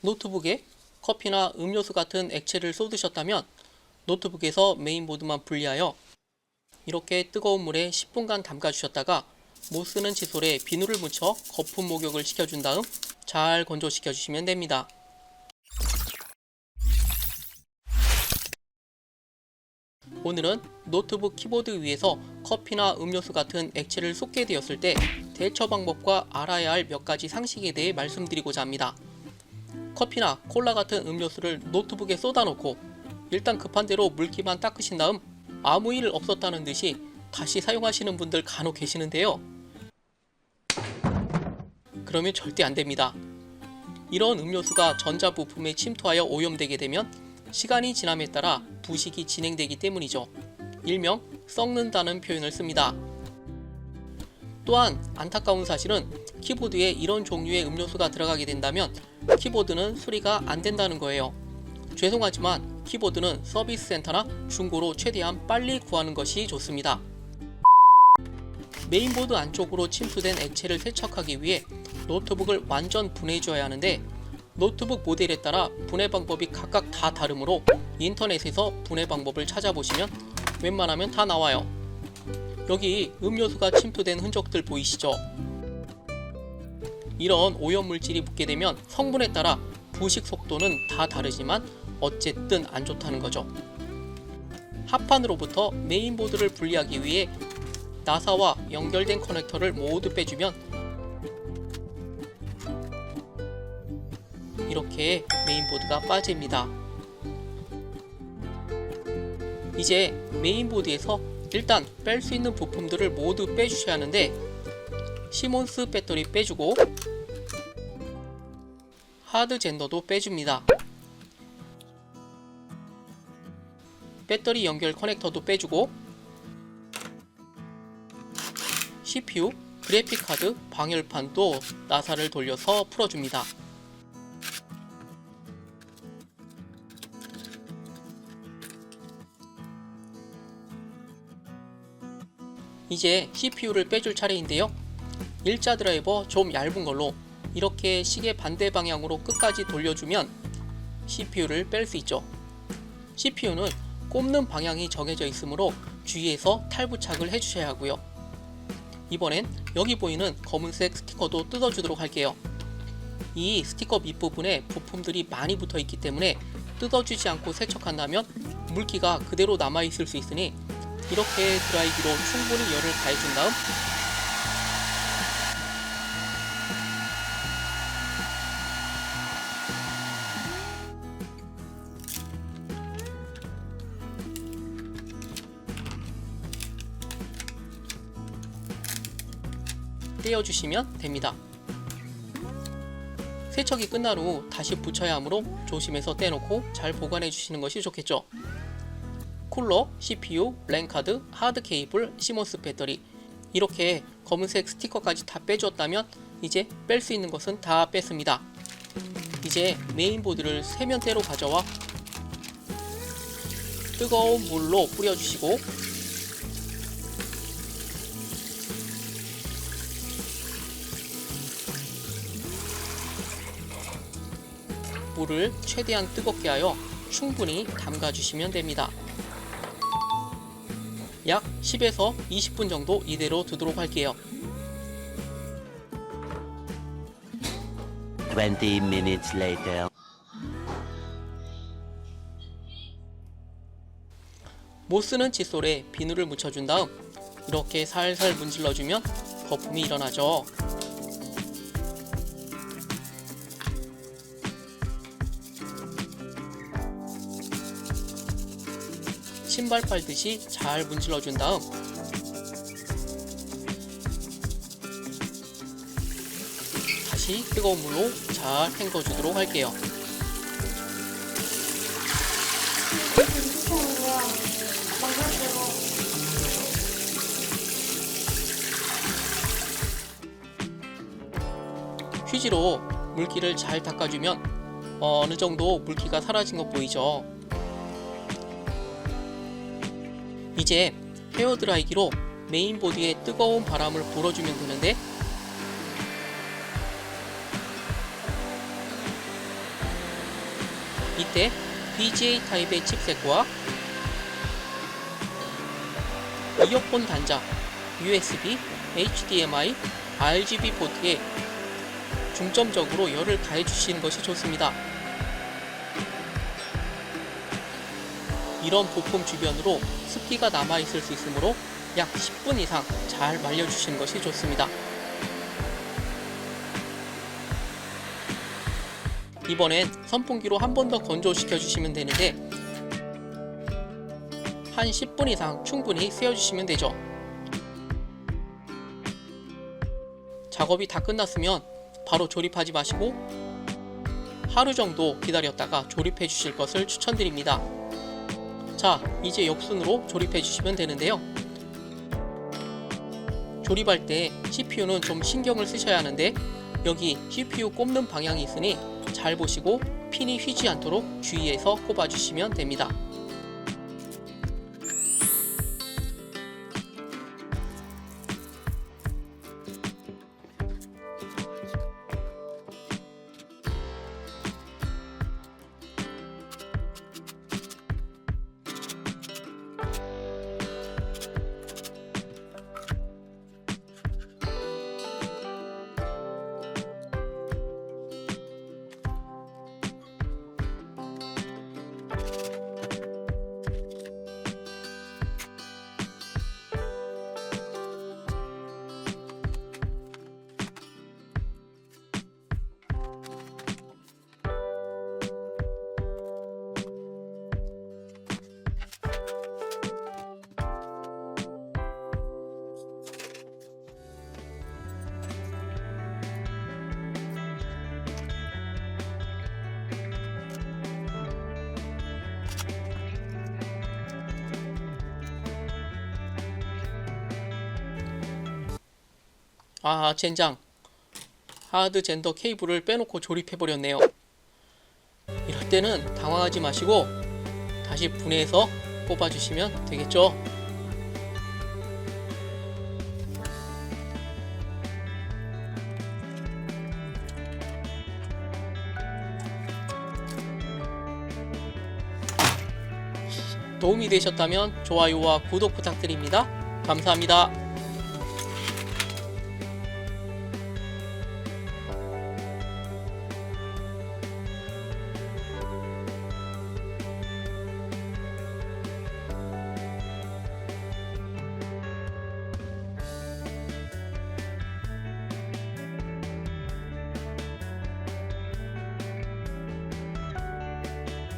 노트북에 커피나 음료수 같은 액체를 쏟으셨다면 노트북에서 메인보드만 분리하여 이렇게 뜨거운 물에 10분간 담가 주셨다가 못 쓰는 칫솔에 비누를 묻혀 거품 목욕을 시켜준 다음 잘 건조시켜 주시면 됩니다. 오늘은 노트북 키보드 위에서 커피나 음료수 같은 액체를 쏟게 되었을 때 대처 방법과 알아야 할 몇 가지 상식에 대해 말씀드리고자 합니다. 커피나 콜라 같은 음료수를 노트북에 쏟아놓고 일단 급한 대로 물기만 닦으신 다음 아무 일 없었다는 듯이 다시 사용하시는 분들 간혹 계시는데요. 그러면 절대 안 됩니다. 이런 음료수가 전자부품에 침투하여 오염되게 되면 시간이 지남에 따라 부식이 진행되기 때문이죠. 일명 썩는다는 표현을 씁니다. 또한 안타까운 사실은 키보드에 이런 종류의 음료수가 들어가게 된다면 키보드는 수리가 안 된다는 거예요. 죄송하지만 키보드는 서비스 센터나 중고로 최대한 빨리 구하는 것이 좋습니다. 메인보드 안쪽으로 침투된 액체를 세척하기 위해 노트북을 완전 분해해 줘야 하는데 노트북 모델에 따라 분해 방법이 각각 다 다르므로 인터넷에서 분해 방법을 찾아보시면 웬만하면 다 나와요. 여기 음료수가 침투된 흔적들 보이시죠? 이런 오염물질이 묻게 되면 성분에 따라 부식 속도는 다 다르지만 어쨌든 안 좋다는 거죠. 합판으로부터 메인보드를 분리하기 위해 나사와 연결된 커넥터를 모두 빼주면 이렇게 메인보드가 빠집니다. 이제 메인보드에서 일단 뺄 수 있는 부품들을 모두 빼주셔야 하는데 시몬스 배터리 빼주고 하드 젠더도 빼줍니다. 배터리 연결 커넥터도 빼주고 CPU, 그래픽카드, 방열판도 나사를 돌려서 풀어줍니다. 이제 CPU를 빼줄 차례인데요. 일자 드라이버 좀 얇은 걸로 이렇게 시계 반대 방향으로 끝까지 돌려주면 CPU를 뺄 수 있죠. CPU는 꼽는 방향이 정해져 있으므로 주의해서 탈부착을 해주셔야 하고요. 이번엔 여기 보이는 검은색 스티커도 뜯어주도록 할게요. 이 스티커 밑부분에 부품들이 많이 붙어 있기 때문에 뜯어주지 않고 세척한다면 물기가 그대로 남아있을 수 있으니 이렇게 드라이기로 충분히 열을 가해준 다음 떼어주시면 됩니다. 세척이 끝난 후 다시 붙여야 하므로 조심해서 떼놓고 잘 보관해 주시는 것이 좋겠죠. 쿨러, CPU, 랜카드, 하드 케이블, 시몬스 배터리 이렇게 검은색 스티커까지 다 빼주었다면 이제 뺄 수 있는 것은 다 뺐습니다. 이제 메인보드를 세면대로 가져와 뜨거운 물로 뿌려주시고 물을 최대한 뜨겁게 하여 충분히 담가주시면 됩니다. 약 10에서 20분 정도 이대로 두도록 할게요. 20 minutes later. 못 쓰는 칫솔에 비누를 묻혀준 다음 이렇게 살살 문질러주면 거품이 일어나죠. 신발 빨듯이 잘 문질러 준 다음 다시 뜨거운 물로 잘 헹궈 주도록 할게요. 휴지로 물기를 잘 닦아주면 어느 정도 물기가 사라진 것 보이죠? 이제 헤어드라이기로 메인보드에 뜨거운 바람을 불어주면 되는데 이때 BGA 타입의 칩셋과 이어폰 단자, USB, HDMI, RGB 포트에 중점적으로 열을 가해 주시는 것이 좋습니다. 이런 부품 주변으로 습기가 남아 있을 수 있으므로 약 10분 이상 잘 말려 주시는 것이 좋습니다. 이번엔 선풍기로 한 번 더 건조시켜 주시면 되는데 한 10분 이상 충분히 세워 주시면 되죠. 작업이 다 끝났으면 바로 조립하지 마시고 하루 정도 기다렸다가 조립해 주실 것을 추천드립니다. 자, 이제 역순으로 조립해 주시면 되는데요. 조립할 때 CPU는 좀 신경을 쓰셔야 하는데 여기 CPU 꼽는 방향이 있으니 잘 보시고 핀이 휘지 않도록 주의해서 꼽아 주시면 됩니다. 아, 젠장. 하드 젠더 케이블을 빼놓고 조립해 버렸네요. 이럴 때는 당황하지 마시고 다시 분해해서 꼽아 주시면 되겠죠. 도움이 되셨다면 좋아요와 구독 부탁드립니다. 감사합니다.